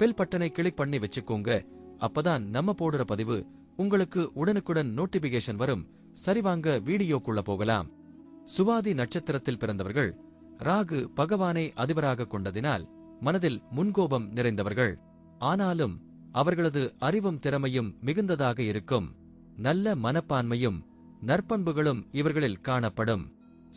Bell பட்டனை click பண்ணி வச்சுக்கோங்க. அப்பதான் நம்ம போடுற பதிவு உங்களுக்கு உடனுக்குடன் நோட்டிபிகேஷன் வரும். சரிவாங்க வீடியோக்குள்ள போகலாம். சுவாதி நட்சத்திரத்தில் பிறந்தவர்கள் ராகு பகவானை அதிபராக கொண்டதினால் மனதில் முன்கோபம் நிறைந்தவர்கள். ஆனாலும் அவர்களது அறிவும் திறமையும் மிகுந்ததாக இருக்கும். நல்ல மனப்பான்மையும் நற்பண்புகளும் இவர்களில் காணப்படும்.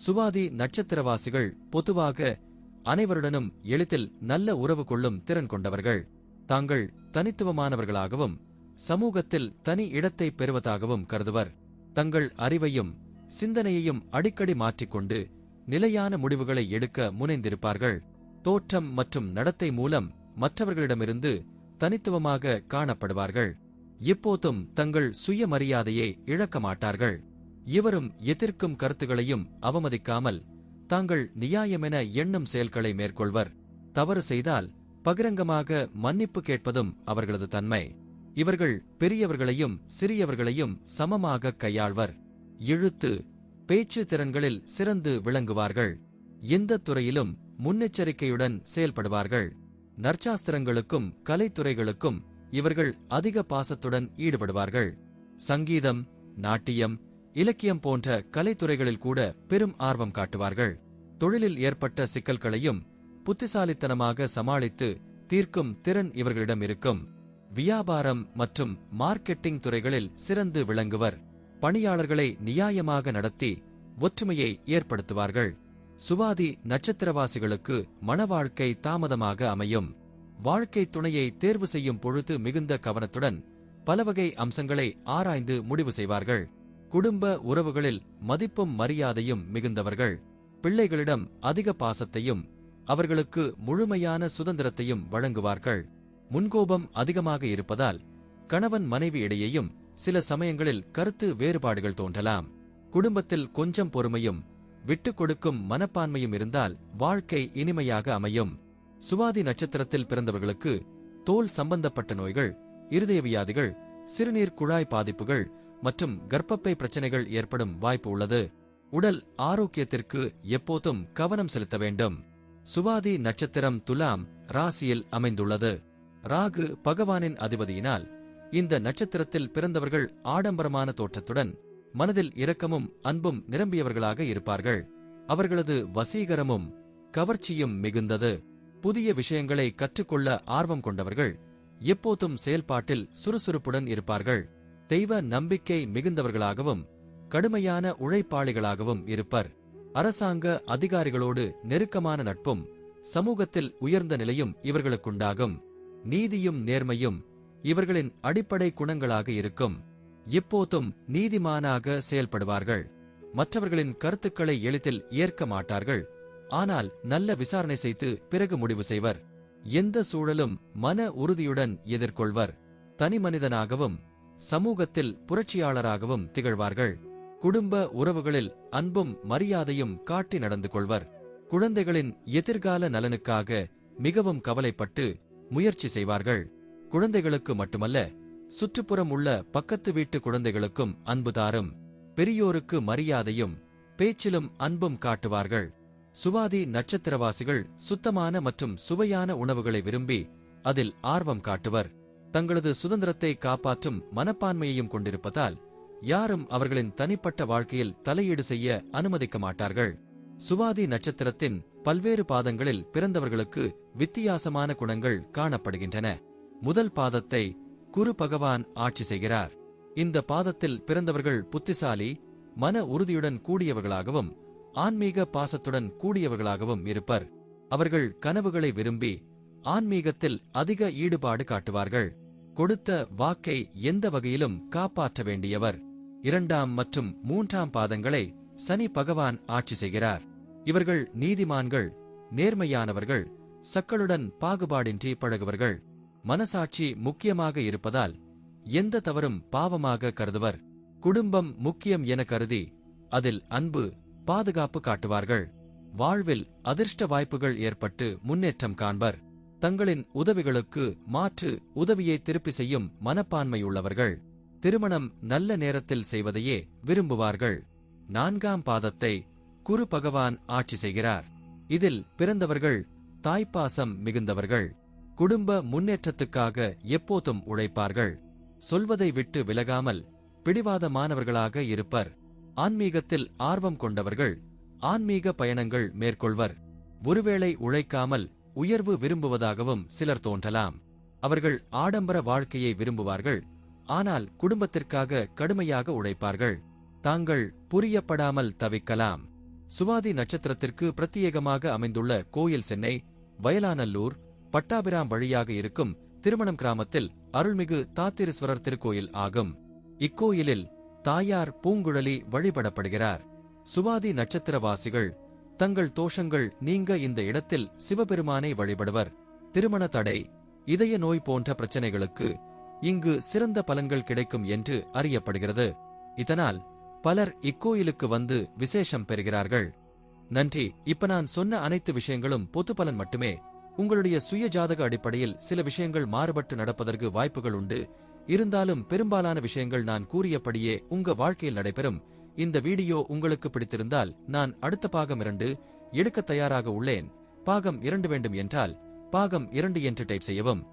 சுவாதி நட்சத்திரவாசிகள் பொதுவாக அனைவருடனும் எளிதில் நல்ல உறவு கொள்ளும் திறன் கொண்டவர்கள். தாங்கள் தனித்துவமானவர்களாகவும் சமூகத்தில் தனி இடத்தை பெறுவதாகவும் கருதுவர். தங்கள் அறிவையும் சிந்தனையையும் அடிக்கடி மாற்றிக்கொண்டு நிலையான முடிவுகளை எடுக்க முனைந்திருப்பார்கள். தோற்றம் மற்றும் நடத்தை மூலம் மற்றவர்களிடமிருந்து தனித்துவமாக காணப்படுவார்கள். இப்போதும் தங்கள் சுயமரியாதையை இழக்க மாட்டார்கள். இவரும் எதிர்க்கும் கருத்துகளையும் அவமதிக்காமல் தாங்கள் நியாயமென எண்ணும் செயல்களை மேற்கொள்வர். தவறு செய்தால் பகிரங்கமாக மன்னிப்பு கேட்பதும் அவர்களது தன்மை. இவர்கள் பெரியவர்களையும் சிறியவர்களையும் சமமாக கையாள்வர். இழுத்து பேச்சு திறன்களில் சிறந்து விளங்குவார்கள். எந்த துறையிலும் முன்னெச்சரிக்கையுடன் செயல்படுவார்கள். நற்சாஸ்திரங்களுக்கும் கலைத்துறைகளுக்கும் இவர்கள் அதிக பாசத்துடன் ஈடுபடுவார்கள். சங்கீதம் நாட்டியம் இலக்கியம் போன்ற கலைத்துறைகளில் கூட பெரும் ஆர்வம் காட்டுவார்கள். தொழிலில் ஏற்பட்ட சிக்கல்களையும் புத்திசாலித்தனமாக சமாளித்து தீர்க்கும் திறன் இவர்களிடம் இருக்கும். வியாபாரம் மற்றும் மார்க்கெட்டிங் துறைகளில் சிறந்து விளங்குவர். பணியாளர்களை நியாயமாக நடத்தி ஒற்றுமையை ஏற்படுத்துவார்கள். சுவாதி நட்சத்திரவாசிகளுக்கு மனவாழ்க்கை தாமதமாக அமையும். வாழ்க்கை துணையை தேர்வு செய்யும் பொழுது மிகுந்த கவனத்துடன் பலவகை அம்சங்களை ஆராய்ந்து முடிவு செய்வார்கள். குடும்ப உறவுகளில் மதிப்பும் மரியாதையும் மிகுந்தவர்கள். பிள்ளைகளிடம் அதிக பாசத்தையும் அவர்களுக்கு முழுமையான சுதந்திரத்தையும் வழங்குவார்கள். முன்கோபம் அதிகமாக இருப்பதால் கணவன் மனைவி இடையேயும் சில சமயங்களில் கருத்து வேறுபாடுகள் தோன்றலாம். குடும்பத்தில் கொஞ்சம் பொறுமையும் விட்டுக் கொடுக்கும் மனப்பான்மையும் இருந்தால் வாழ்க்கை இனிமையாக அமையும். சுவாதி நட்சத்திரத்தில் பிறந்தவர்களுக்கு தோல் சம்பந்தப்பட்ட நோய்கள் இருதய வியாதிகள் சிறுநீர் குழாய் பாதிப்புகள் மற்றும் கர்ப்பப்பை பிரச்சனைகள் ஏற்படும் வாய்ப்பு உள்ளது. உடல் ஆரோக்கியத்திற்கு எப்போதும் கவனம் செலுத்த வேண்டும். சுவாதி நட்சத்திரம் துலாம் ராசியில் அமைந்துள்ளது. ராகு பகவானின் அதிபதியினால் இந்த நட்சத்திரத்தில் பிறந்தவர்கள் ஆடம்பரமான தோற்றத்துடன் மனதில் இரக்கமும் அன்பும் நிரம்பியவர்களாக இருப்பார்கள். அவர்களது வசீகரமும் கவர்ச்சியும் மிகுந்தது. புதிய விஷயங்களை கற்றுக்கொள்ள ஆர்வம் கொண்டவர்கள் எப்போதும் செயல்பாட்டில் சுறுசுறுப்புடன் இருப்பார்கள். தெய்வ நம்பிக்கை மிகுந்தவர்களாகவும் கடுமையான உழைப்பாளிகளாகவும் இருப்பர். அரசாங்க அதிகாரிகளோடு நெருக்கமான நட்பும் சமூகத்தில் உயர்ந்த நிலையும் இவர்களுக்குண்டாகும். நீதியும் நேர்மையும் இவர்களின் அடிப்படை குணங்களாக இருக்கும். இப்போதும் நீதிமானாக செயல்படுவார்கள். மற்றவர்களின் கருத்துக்களை எளிதில் ஏற்க மாட்டார்கள். ஆனால் நல்ல விசாரணை செய்து பிறகு முடிவு செய்வர். எந்த சூழலும் மன உறுதியுடன் எதிர்கொள்வர். தனிமனிதனாகவும் சமூகத்தில் புரட்சியாளராகவும் திகழ்வார்கள். குடும்ப உறவுகளில் அன்பும் மரியாதையும் காட்டி நடந்து கொள்வர் குழந்தைகளின் எதிர்கால நலனுக்காக மிகவும் கவலைப்பட்டு முயற்சி செய்வார்கள். குழந்தைகளுக்கு மட்டுமல்ல சுற்றுப்புறம் உள்ள பக்கத்து வீட்டு குழந்தைகளுக்கும் அன்பு தாரும் பெரியோருக்கு மரியாதையும் பேச்சிலும் அன்பும் காட்டுவார்கள். சுவாதி நட்சத்திரவாசிகள் சுத்தமான மற்றும் சுவையான உணவுகளை விரும்பி அதில் ஆர்வம் காட்டுவர். தங்களது சுதந்திரத்தை காப்பாற்றும் மனப்பான்மையையும் கொண்டிருப்பதால் யாரும் அவர்களின் தனிப்பட்ட வாழ்க்கையில் தலையீடு செய்ய அனுமதிக்க மாட்டார்கள். சுவாதி நட்சத்திரத்தின் பல்வேறு பாதங்களில் பிறந்தவர்களுக்கு வித்தியாசமான குணங்கள் காணப்படுகின்றன. முதல் பாதத்தை குரு பகவான் ஆட்சி செய்கிறார். இந்த பாதத்தில் பிறந்தவர்கள் புத்திசாலி மன உறுதியுடன் கூடியவர்களாகவும் ஆன்மீக பாசத்துடன் கூடியவர்களாகவும் இருப்பர். அவர்கள் கனவுகளை விரும்பி ஆன்மீகத்தில் அதிக ஈடுபாடு காட்டுவார்கள். கொடுத்த வாக்கை எந்த வகையிலும் காப்பாற்ற வேண்டியவர். இரண்டாம் மற்றும் மூன்றாம் பாதங்களை சனி பகவான் ஆட்சி செய்கிறார். இவர்கள் நீதிமான்கள் நேர்மையானவர்கள் சக்களுடன் பாகுபாடின்றி பழகுவர்கள். மனசாட்சி முக்கியமாக இருப்பதால் எந்த தவறும் பாவமாக கருதுவர். குடும்பம் முக்கியம் என கருதி அதில் அன்பு பாதுகாப்பு காட்டுவார்கள். வாழ்வில் அதிர்ஷ்ட வாய்ப்புகள் ஏற்பட்டு முன்னேற்றம் காண்பர். தங்களின் உதவிகளுக்கு மாற்று உதவியை திருப்பி செய்யும் மனப்பான்மையுள்ளவர்கள். திருமணம் நல்ல நேரத்தில் செய்வதையே விரும்புவார்கள். நான்காம் பாதத்தை குரு பகவான் ஆட்சி செய்கிறார். இதில் பிறந்தவர்கள் தாய்ப்பாசம் மிகுந்தவர்கள். குடும்ப முன்னேற்றத்துக்காக எப்போதும் உழைப்பார்கள். சொல்வதை விட்டு விலகாமல் பிடிவாதமானவர்களாக இருப்பர். ஆன்மீகத்தில் ஆர்வம் கொண்டவர்கள் ஆன்மீக பயணங்கள் மேற்கொள்வர். ஒருவேளை உழைக்காமல் உயர்வு விரும்புவதாகவும் சிலர் தோன்றலாம். அவர்கள் ஆடம்பர வாழ்க்கையை விரும்புவார்கள். ஆனால் குடும்பத்திற்காக கடுமையாக உழைப்பார்கள். தாங்கள் புரியப்படாமல் தவிக்கலாம். சுவாதி நட்சத்திரத்திற்கு பிரத்யேகமாக அமைந்துள்ள கோயில் சென்னை வயலானல்லூர் பட்டாபிராம் வழியாக இருக்கும் திருமணம் கிராமத்தில் அருள்மிகு தாத்திரஸ்வரர் திருக்கோயில் ஆகும். இக்கோயிலில் தாயார் பூங்குழலி வழிபடப்படுகிறார். சுவாதி நட்சத்திரவாசிகள் தங்கள் தோஷங்கள் நீங்க இந்த இடத்தில் சிவபெருமானை வழிபடுவர். திருமண தடை இதய நோய் போன்ற பிரச்சனைகளுக்கு இங்கு சிறந்த பலன்கள் கிடைக்கும் என்று அறியப்படுகிறது. இதனால் பலர் இக்கோயிலுக்கு வந்து விசேஷம் பெறுகிறார்கள். நன்றி. இப்ப நான் சொன்ன அனைத்து விஷயங்களும் பொது பலன் மட்டுமே. உங்களுடைய சுய ஜாதக அடிப்படையில் சில விஷயங்கள் மாறுபட்டு நடப்பதற்கு வாய்ப்புகள் உண்டு. இருந்தாலும் பெரும்பாலான விஷயங்கள் நான் கூறியபடியே உங்க வாழ்க்கையில் நடைபெறும். இந்த வீடியோ உங்களுக்கு பிடித்திருந்தால் நான் அடுத்த பாகம் இரண்டு எடுக்க தயாராக உள்ளேன். பாகம் இரண்டு வேண்டும் என்றால் பாகம் இரண்டு என்று டைப் செய்யவும்.